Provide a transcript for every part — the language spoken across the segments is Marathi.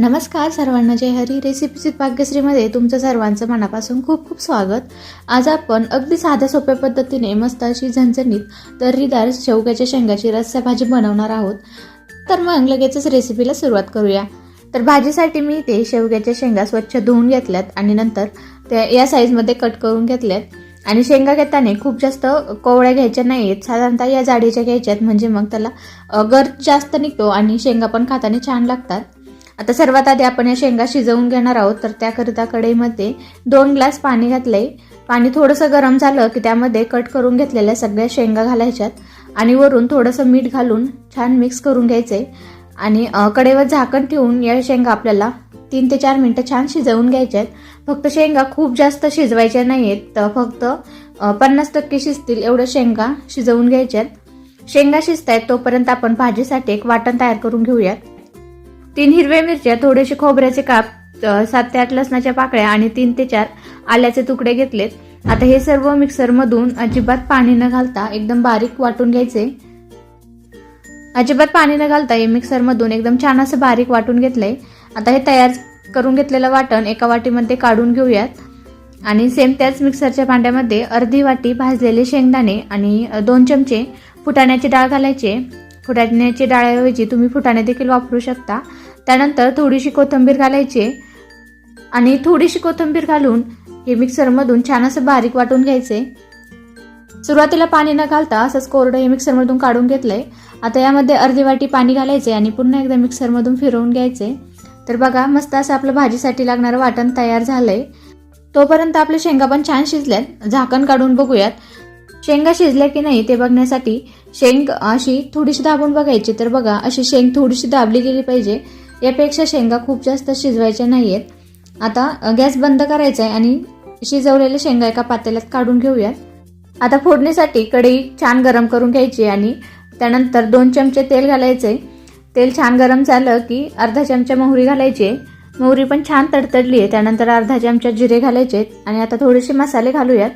नमस्कार सर्वांना जय हरी. रेसिपीची भाग्यश्रीमध्ये तुमचं सर्वांचं मनापासून खूप खूप स्वागत. आज आपण अगदी साध्या सोप्या पद्धतीने मस्त अशी झणझणीत तर्रीदार शेवग्याच्या शेंगाची रस्सा भाजी बनवणार आहोत. तर मग लगेचच रेसिपीला सुरुवात करूया. तर भाजीसाठी मी ते शेवग्याच्या शेंगा स्वच्छ धुवून घेतल्यात आणि नंतर त्या या साईजमध्ये कट करून घेतल्यात. आणि शेंगा घेताना खूप जास्त कोवळ्या घ्यायच्या नाही आहेत साधारणतः या जाडीच्या घ्यायच्यात. म्हणजे मग त्याला गर जास्त निघतो आणि शेंगा पण खाताना छान लागतात. आता सर्वात आधी आपण या शेंगा शिजवून घेणार आहोत. तर त्याकरिता कढईमध्ये दोन ग्लास पाणी घातले पाणी थोडंसं गरम झालं की त्यामध्ये कट करून घेतलेल्या सगळ्या शेंगा घालायच्यात. आणि वरून थोडंसं मीठ घालून छान मिक्स करून घ्यायचे आणि कडेवर कढईवर झाकण ठेवून या शेंगा आपल्याला तीन ते चार मिनटं छान शिजवून घ्यायच्या आहेत फक्त शेंगा खूप जास्त शिजवायच्या नाही आहेत तर फक्त पन्नास टक्के शिजतील एवढं शेंगा शिजवून घ्यायच्यात. शेंगा शिजत आहेत तोपर्यंत आपण भाजीसाठी एक वाटण तयार करून घेऊयात. तीन हिरव्या मिरच्या थोडेसे खोबऱ्याचे काप सात ते आठ लसणाच्या पाकळ्या आणि तीन ते चार आल्याचे तुकडे घेतलेत. आता हे सर्व मिक्सरमधून अजिबात पाणी न घालता एकदम बारीक वाटून घ्यायचे. अजिबात पाणी न घालता हे मिक्सरमधून एकदम छान असं बारीक वाटून घेतलंय. आता हे तयार करून घेतलेलं वाटण एका वाटीमध्ये काढून घेऊयात. आणि सेम त्याच मिक्सरच्या भांड्यामध्ये अर्धी वाटी भाजलेले शेंगदाणे आणि दोन चमचे फुटाण्याची डाळ घालायचे. फुटाण्याची डाळऐवजी तुम्ही फुटाणे देखील वापरू शकता. त्यानंतर थोडीशी कोथिंबीर घालायची आणि थोडीशी कोथिंबीर घालून हे मिक्सरमधून छान असं बारीक वाटून घ्यायचे. सुरुवातीला पाणी न घालता असंच कोरडं हे मिक्सरमधून काढून घेतलंय. आता यामध्ये अर्धी वाटी पाणी घालायचे आणि पुन्हा एकदा मिक्सरमधून फिरवून घ्यायचे. तर बघा मस्त असं आपलं भाजीसाठी लागणारं वाटण तयार झालंय. तोपर्यंत आपले शेंगा पण छान शिजल्यात. झाकण काढून बघूयात. शेंगा शिजल्या की नाही ते बघण्यासाठी शेंग अशी थोडीशी दाबून बघायची. तर बघा अशी शेंग थोडीशी दाबली गेली पाहिजे. यापेक्षा शेंगा खूप जास्त शिजवायच्या नाही आहेत आता गॅस बंद करायचा आहे आणि शिजवलेल्या शेंगा एका पातेल्यात काढून घेऊयात. आता फोडणीसाठी कढई छान गरम करून घ्यायची आणि त्यानंतर दोन चमचे तेल घालायचे तेल छान गरम झालं की अर्धा चमचा मोहरी घालायची मोहरी पण छान तडतडली आहे त्यानंतर अर्धा चमचा जिरे घालायचे आणि आता थोडेसे मसाले घालूयात.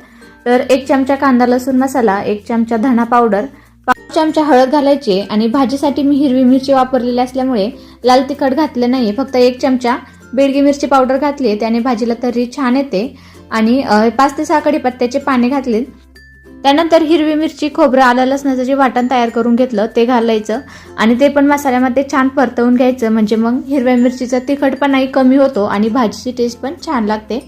तर एक चमचा कांदा लसूण मसाला एक चमचा धना पावडर चमचा हळद घालायची आणि भाजीसाठी मी हिरवी मिरची वापरलेली असल्यामुळे लाल तिखट घातलं नाही. फक्त एक चमचा बेडगी मिरची पावडर घातली त्याने भाजीला तरी छान येते. आणि पाच ते सहा कढीपत्त्याचे पाने घातले. त्यानंतर हिरवी मिरची खोबरं आलं लसणाचं जे वाटण तयार करून घेतलं ते घालायचं. आणि ते पण मसाल्यामध्ये छान परतवून घ्यायचं. म्हणजे मग हिरव्या मिरचीचा तिखटपणाही कमी होतो आणि भाजीची टेस्ट पण छान लागते.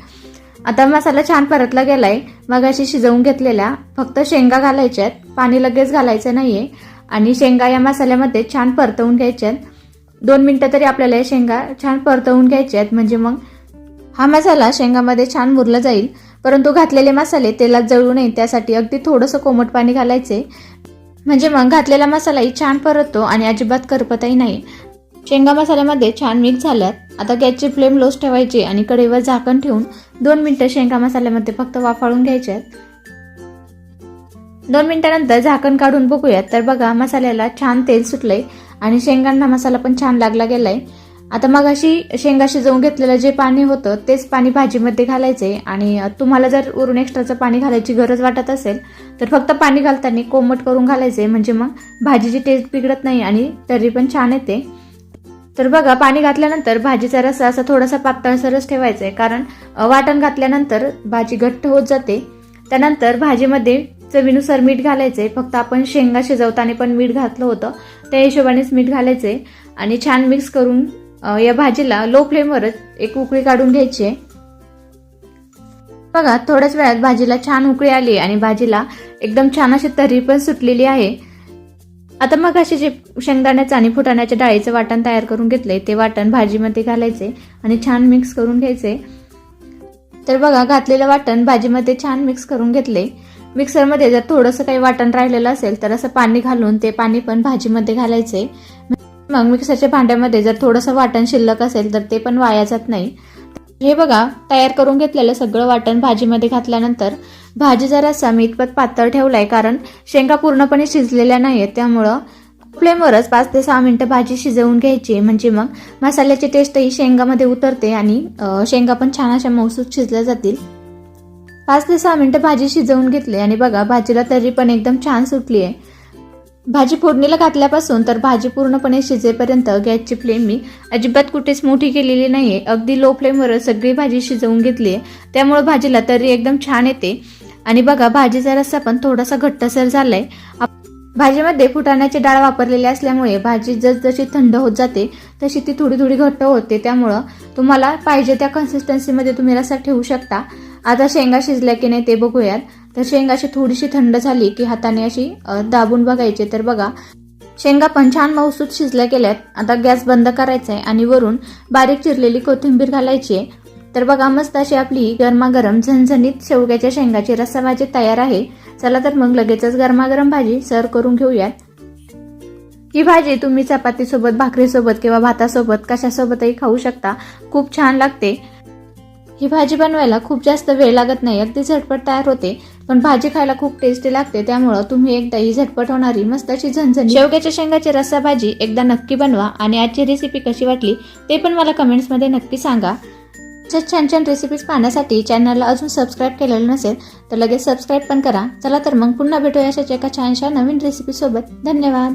आता मसाला छान परतला गेलाय. मग अशी शिजवून घेतलेल्या फक्त शेंगा घालायच्यात. पाणी लगेच घालायचं नाहीये. आणि शेंगा या मसाल्यामध्ये छान परतवून घ्यायच्यात. दोन मिनटं तरी आपल्याला या शेंगा छान परतवून घ्यायच्यात. म्हणजे मग हा मसाला शेंगामध्ये छान मुरला जाईल. परंतु घातलेले मसाले तेलात जळू नये. त्यासाठी अगदी थोडंसं कोमट पाणी घालायचे. म्हणजे मग घातलेला मसालाही छान परततो आणि अजिबात करपतही नाही. शेंगा मसाल्यामध्ये छान मिक्स झाल्यात. आता गॅसची फ्लेम लोस ठेवायची आणि कढईवर झाकण ठेवून दोन मिनटं शेंगा मसाल्यामध्ये फक्त वाफाळून घ्यायच्यात. दोन मिनिटानंतर झाकण काढून बघूयात. तर बघा मसाल्याला छान तेल सुटलंय आणि शेंगांना मसाला पण छान लागला गेलाय. आता मग अशी शेंगा शिजवून घेतलेलं जे पाणी होतं तेच पाणी भाजीमध्ये घालायचे आणि तुम्हाला जर वरून एक्स्ट्राचं पाणी घालायची गरज वाटत असेल तर फक्त पाणी घालताना कोमट करून घालायचे म्हणजे मग भाजीची टेस्ट बिघडत नाही आणि तरी पण छान येते. तर बघा पाणी घातल्यानंतर भाजीचा रस्सा असा थोडासा पातळसरच ठेवायचा आहे कारण वाटण घातल्यानंतर भाजी घट्ट होत जाते. त्यानंतर भाजीमध्ये चवीनुसार मीठ घालायचे फक्त आपण शेंगा शिजवताना पण मीठ घातलं होतं. त्या हिशोबानेच मीठ घालायचे आणि छान मिक्स करून या भाजीला लो फ्लेमवरच एक उकळी काढून घ्यायची आहे बघा थोड्याच वेळात भाजीला छान उकळी आली आणि भाजीला एकदम छान अशी तर्री पण सुटलेली आहे. आता मग असे जे शेंगदाण्याचं आणि फुटाण्याच्या डाळीचं वाटण तयार करून घेतले ते वाटण भाजीमध्ये घालायचे आणि छान मिक्स करून घ्यायचे. तर बघा घातलेलं वाटण भाजीमध्ये छान मिक्स करून घेतले. मिक्सरमध्ये जर थोडंसं काही वाटण राहिलेलं असेल तर असं पाणी घालून ते पाणी पण भाजीमध्ये घालायचे. मग मिक्सरच्या भांड्यामध्ये जर थोडंसं वाटण शिल्लक असेल तर ते पण वाया जात नाही. हे बघा तयार करून घेतलेलं सगळं वाटण भाजीमध्ये घातल्यानंतर भाजी जरासा मी इतपत पातळ ठेवलाय कारण शेंगा पूर्णपणे शिजलेल्या नाहीयेत. त्यामुळं फ्लेमवरच पाच ते सहा मिनिटं भाजी शिजवून घ्यायची म्हणजे मग मसाल्याची टेस्टही शेंगामध्ये उतरते आणि शेंगा पण छान अशा मौसूद शिजल्या जातील. पाच ते सहा मिनिटं भाजी शिजवून घेतली आणि बघा भाजीला तरी पण एकदम छान सुटली आहे. भाजी फोडणीला घातल्यापासून तर भाजी पूर्णपणे शिजेपर्यंत गॅसची फ्लेम मी अजिबात कुठेच मोठी केलेली नाही आहे अगदी लो फ्लेमवर सगळी भाजी शिजवून घेतली आहे. त्यामुळे भाजीला तरी एकदम छान येते. आणि बघा भाजीचा रस्सा पण थोडासा घट्टसर झालाय. भाजीमध्ये फुटाण्याची डाळ वापरलेली असल्यामुळे भाजी जसजशी थंड होत जाते तशी ती थोडी थोडी घट्ट होते. त्यामुळं तुम्हाला पाहिजे त्या कन्सिस्टन्सीमध्ये तुम्ही रस्सा ठेवू शकता. आता शेंगा शिजल्या की नाही ते बघूयात. तर शेंगा अशी थोडीशी थंड झाली की हाताने अशी दाबून बघायची. तर बघा शेंगा पण छान मऊसूत शिजल्या गेल्यात. आता गॅस बंद करायचा आहे आणि वरून बारीक चिरलेली कोथिंबीर घालायची आहे. तर बघा मस्त अशी आपली गरमागरम झणझणीत शेवग्याच्या शेंगाची रस्सा भाजी तयार आहे. चला तर मग लगेचच गरमागरम भाजी सर्व करून घेऊयात. ही भाजी तुम्ही चपातीसोबत भाकरीसोबत किंवा भातासोबत कशासोबतही खाऊ शकता. खूप छान लागते. ही भाजी बनवायला खूप जास्त वेळ लागत नाही. अगदी झटपट तयार होते. पण भाजी खायला खूप टेस्टी लागते. त्यामुळं तुम्ही एकदा ही झटपट होणारी मस्त अशी झणझणी शेवग्याच्या शेंगाची रस्सा भाजी एकदा नक्की बनवा. आणि आजची रेसिपी कशी वाटली ते पण मला कमेंट्समध्ये नक्की सांगा. अशाच छान छान रेसिपीज पाहण्यासाठी चॅनलला अजून सबस्क्राईब केलेलं नसेल तर लगेच सबस्क्राईब पण करा. चला तर मग पुन्हा भेटूया अशाच एका छानशा नवीन रेसिपीसोबत धन्यवाद.